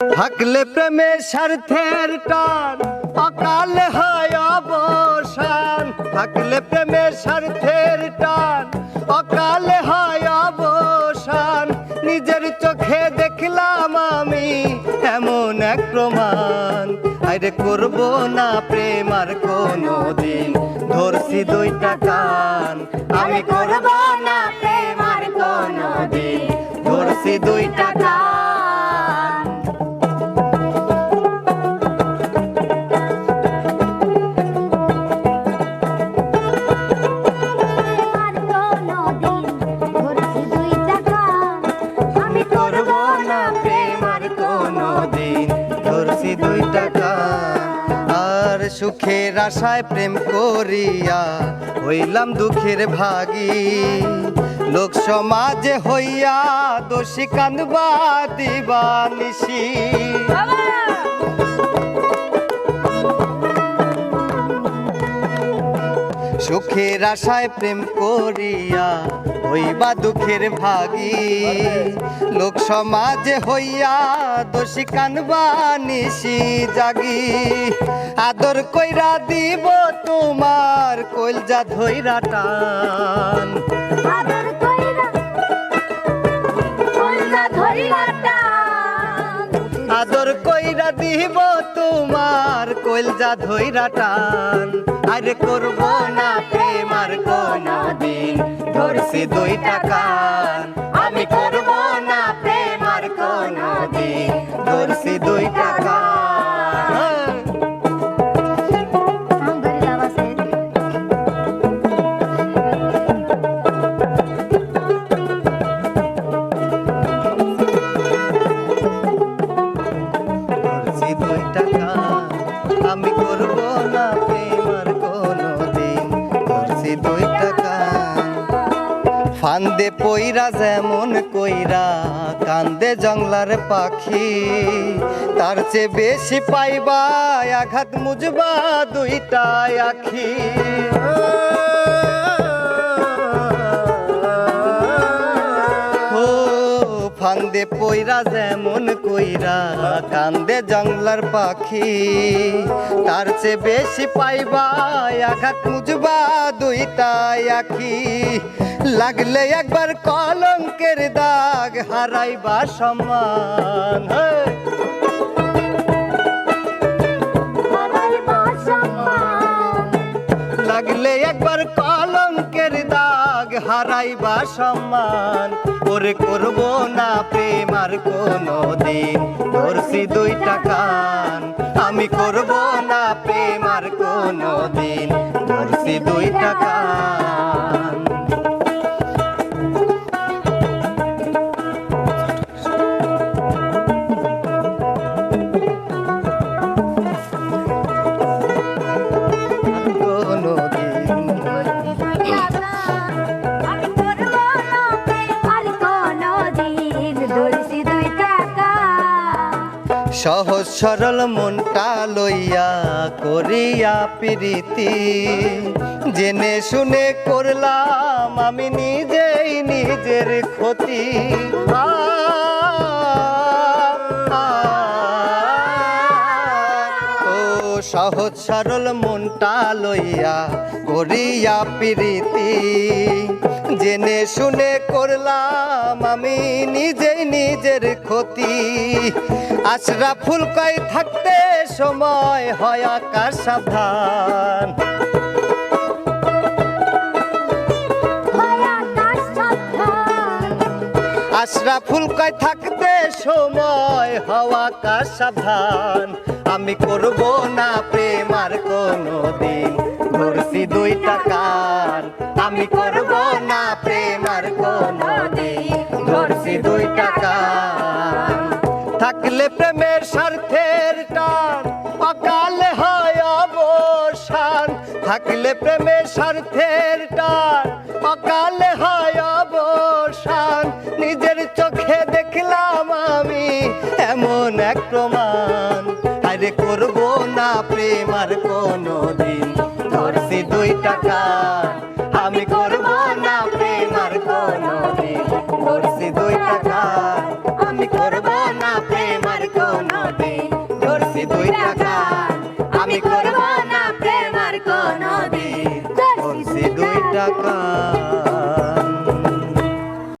থাকলে প্রেমের স্বার্থের টান, অকাল হয় অবসান। থাকলে প্রেমের স্বার্থের টান, অকালে হয় অবসান। নিজের চোখে দেখলাম আমি এমন এক প্রমাণ। আরে করব না প্রেম আর কোনো দিন ধরছি দুইটা কান। আমি করব না প্রেম আর কোনো দিন ধরছি দুইটা কান। সুখের আশায় প্রেম করিয়া হইলাম দুঃখের ভাগী। লোক সমাজে হইয়া দোষী কান্দবা দিবা নিশি। সুখের আশায় প্রেম করিয়া হইবা দুঃখের ভাগী। লোক সমাজে হইয়া দোষী কানবা নিশি জাগি। আদর কইরা দিব তোমার কইলজা ধৈরা টান। আদর কইরা কইরা ধরিলা টান। আদর কইরা দিব তোমার কইলজা ধইরা টান। আর করব না প্রেম আর কোনো দিন ধরছি দুই টাকান ফান্দে পইরা যেমন কইরা, কান্দে জংলার পাখি। তার চেয়ে বেশি পাইবা আঘাত মুজবা দুইটা আখি। ফান্দে পইরা যেমন কইরা, কান্দে জংলার পাখি। তার চেয়ে বেশি পাইবা আঘাত মুজবা দুইটা আখি। লাগলে একবার কলঙ্কের দাগ হারাইবা সম্মান বাসম্মান লাগলে একবার কলঙ্কের দাগ হারাইবা সম্মান ওরে করব না প্রেম আর কোনো দিন ধরছি দুই টাকান আমি করব না প্রেম আর কোনো দিন ধরছি দুই টাকান সহজ সরল মনটা লইয়া করিয়া প্রীতি। জেনে শুনে করলাম আমি নিজেই নিজের ক্ষতি। ও সহজ সরল মনটা লইয়া করিয়া প্রীতি। জেনে শুনে করলাম আমি নিজেই নিজের ক্ষতি। আশরা ফুল কই থাকতে সময় হয় আকাশ সাবধান। আশরা ফুল কই থাকতে সময় হওয়া আকাশ সাবধান। আমি করব না প্রেম আর কোনো দিন ধরছি দুই টাকার। আমি করব না প্রেম আর কোনো দিন ধরছি দুই টাকা থাকলে প্রেমের স্বার্থের টান, অকালে হয় অবসান। থাকলে প্রেমের স্বার্থের টান, অকালে হয় অবসান। নিজের চোখে দেখলাম আমি এমন এক প্রমাণ। না প্রেমার কোনো দিন ধরছি দুই টাকা